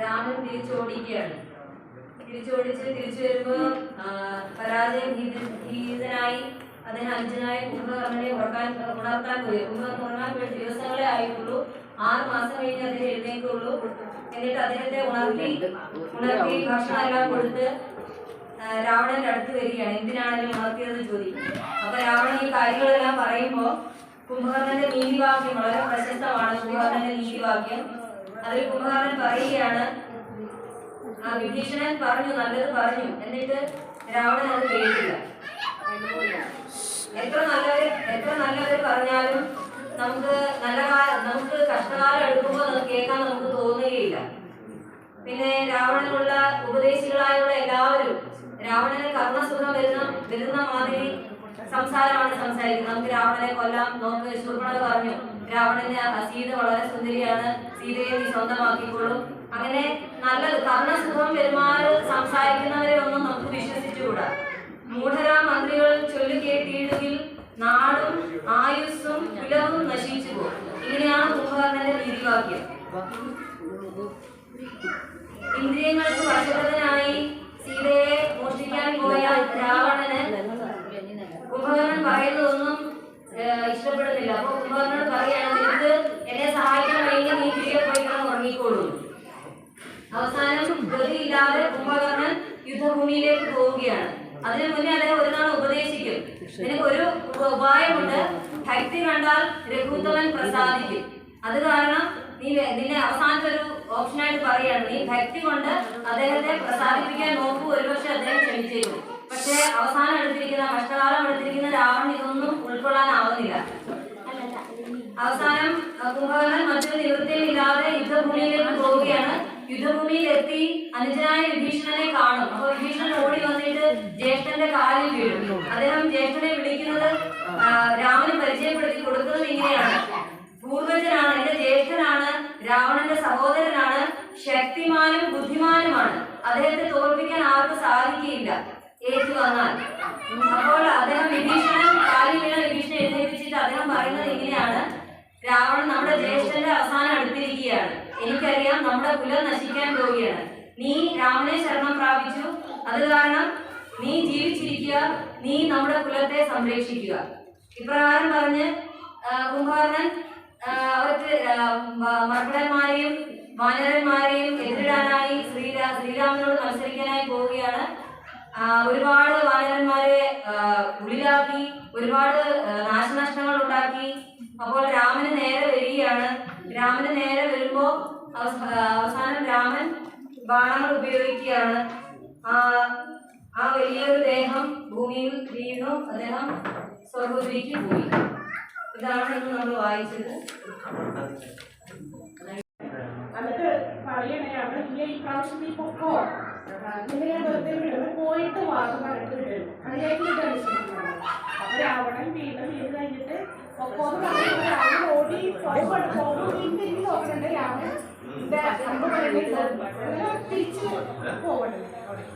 രാമൻ തിരിച്ചോടിക്കുകയാണ് തിരിച്ചോടിച്ച് തിരിച്ചു വരുമ്പോ ആ, പരാജയം ഭീത- ഭീതനായി അദ്ദേഹം അഞ്ചനായി കുംഭകർണനെ ഉറക്കാൻ ഉണർത്താൻ പോയി. കുംഭകർണൻ ഉറങ്ങാൻ ദിവസങ്ങളെ ആയിട്ടുള്ളൂ. ആറ് മാസം കഴിഞ്ഞ് അദ്ദേഹം എഴുന്നേക്കുള്ളൂ എന്നിട്ട് അദ്ദേഹത്തെ ഉണർത്തി ഉണർത്തി ഭക്ഷണം എല്ലാം കൊടുത്ത് രാവണന്റെ അടുത്ത് വരികയാണ്. എന്തിനാണ് എന്നെ ഉണർത്തിയതെന്ന് ചോദിക്കും. അപ്പൊ രാവണൻ ഈ കാര്യങ്ങളെല്ലാം പറയുമ്പോ കുംഭകർണന്റെ നീതിവാക്യം വളരെ പ്രശസ്തമാണ്. കുംഭകർണന്റെ നീതിവാക്യം. അതിൽ കുമാരൻ പറയുകയാണ് ആ വിഭീഷണൻ പറഞ്ഞു നല്ലത് പറഞ്ഞു. എന്നിട്ട് രാവണൻ അത് കേട്ടില്ല. എത്ര നല്ലവർ എത്ര നല്ലവർ പറഞ്ഞാലും നമുക്ക് നല്ല നമുക്ക് കഷ്ടകാലം എടുക്കുമ്പോൾ കേൾക്കാൻ നമുക്ക് തോന്നുകയില്ല. പിന്നെ രാവണനുള്ള ഉപദേശികളായുള്ള എല്ലാവരും രാവണന് കർണസുഖം വരുന്ന വരുന്ന മാതിരി സംസാരമാണ് സംസാരിക്കുന്നത്. നമുക്ക് രാവണനെ കൊല്ലാം. നോക്ക് ശൂർപ്പണക പറഞ്ഞു രാവണന് സീത വളരെ സുന്ദരിയാണ്. സീതയെ നീ സ്വന്തമാക്കിക്കോളും. അങ്ങനെ നല്ലത് കർണസുഖം പെരുമാറ് സംസാരിക്കുന്നവരെ ഒന്നും നമുക്ക് വിശ്വസിച്ചുകൂടാ. മൂഢരാ മന്ത്രികൾ ചൊല്ലുകേട്ടിയിടുകിൽ നാടും ആയുസ്സും കുലവും നശിച്ചു പോകും ഇങ്ങനെയാണ് കുംഭകർണന്റെ നീതിവാക്യം ഇന്ദ്രിയങ്ങൾക്ക് വശകതനായി സീതയെ മോഷ്ടിക്കാൻ പോയ രാവണന് കുംഭകർണൻ പറയുന്നതൊന്നും ഏഹ്, ഇഷ്ടപ്പെടുന്നില്ല അപ്പൊ കുംഭകർണനോട് പറയാണ് നിനക്ക് എന്നെ സഹായിക്കാൻ വയ്യെങ്കിൽ നീ തിരികെ പോയി കിടന്ന് ഉറങ്ങിക്കോളൂ അവസാനം ഗതിയില്ലാതെ കുംഭകർണൻ യുദ്ധഭൂമിയിലേക്ക് പോവുകയാണ്. അതിനു മുന്നേ അദ്ദേഹം ഒരു നാൾ ഉപദേശിക്കും. നിനക്ക് ഒരു ഉപായമുണ്ട്. ഭക്തി കണ്ടാൽ രഘുത്തമൻ പ്രസാദിക്കും. അത് കാരണം നീ നിന്നെ അവസാനത്തെ ഒരു ഓപ്ഷനായിട്ട് പറയാണ് നീ ഭക്തി കൊണ്ട് അദ്ദേഹത്തെ പ്രസാദിപ്പിക്കാൻ നോക്കൂ. ഒരുപക്ഷെ അദ്ദേഹം ക്ഷമിച്ചേക്കും. പക്ഷെ അവസാനം എടുത്തിരിക്കുന്ന കഷ്ടകാലം എടുത്തിരിക്കുന്ന രാവണൻ ഇതൊന്നും ഉൾക്കൊള്ളാനാവുന്നില്ല. അവസാനം കുംഭകർണൻ മറ്റൊരു നിവൃത്തിയില്ലാതെ യുദ്ധഭൂമിയിലേക്ക് പോവുകയാണ്. യുദ്ധഭൂമിയിൽ എത്തി അനുജനായ വിഭീഷണനെ കാണും. അപ്പൊ വിഭീഷണൻ ഓടി വന്നിട്ട് ജ്യേഷ്ഠന്റെ കാലിൽ വീഴും. അദ്ദേഹം ജ്യേഷ്ഠനെ വിളിക്കുന്നത് രാമന് പരിചയപ്പെടുത്തി കൊടുക്കുന്നത് ഇങ്ങനെയാണ്. പൂർവജനാണ് എന്റെ ജ്യേഷ്ഠനാണ് രാവണന്റെ സഹോദരനാണ് ശക്തിമാനും ബുദ്ധിമാനുമാണ്. അദ്ദേഹത്തെ തോൽപ്പിക്കാൻ ആർക്കും സാധിക്കുകയില്ല. ഏറ്റു വന്നാൽ. അപ്പോൾ അദ്ദേഹം വിഭീഷണൻ കാലിൽ വീണ വിഭീഷണൻ എഴുന്നേൽപ്പിച്ചിട്ട് അദ്ദേഹം പറയുന്നത് ഇങ്ങനെയാണ്. രാവണൻ നമ്മുടെ ജ്യേഷ്ഠന്റെ അവസാനം അടുത്തിരിക്കുകയാണ് എനിക്കറിയാം നമ്മുടെ കുലം നശിക്കാൻ പോവുകയാണ്. നീ രാമനെ ശരണം പ്രാപിച്ചു. അത് കാരണം നീ ജീവിച്ചിരിക്കുക. നീ നമ്മുടെ കുലത്തെ സംരക്ഷിക്കുക. ഇപ്രകാരം പറഞ്ഞ് ആ, അവർക്ക് മർക്കടന്മാരെയും വാനരന്മാരെയും എതിരിടാനായി ശ്രീരാ ശ്രീരാമനോട് മത്സരിക്കാനായി പോവുകയാണ്. ഒരുപാട് വാനരന്മാരെ ഉള്ളിലാക്കി ഒരുപാട് നാശനഷ്ടങ്ങൾ ഉണ്ടാക്കി അപ്പോൾ രാമന് നേരെ വരികയാണ്. രാമന് നേരെ വരുമ്പോ അവസാനം രാമൻ ബാണങ്ങൾ ഉപയോഗിക്കുകയാണ്. ആ ആ വലിയൊരു ദേഹം ഭൂമിയിൽ വീണു അദ്ദേഹം സ്വർഗത്തിലേക്ക് പോയി. ഇതാണ് ഇന്ന് നമ്മൾ വായിച്ചത്. പറയണേ അവിടെ ഈ പോയിട്ട് വാർത്ത പറഞ്ഞിട്ട് രാവണൻ വീട് വീട് കഴിഞ്ഞിട്ട് പൊക്കോന്ന് പറഞ്ഞു രാവണൻ ഓടി തിരിഞ്ഞ് പറയുന്നത് തിരിച്ച് പറഞ്ഞത് രാവണൻ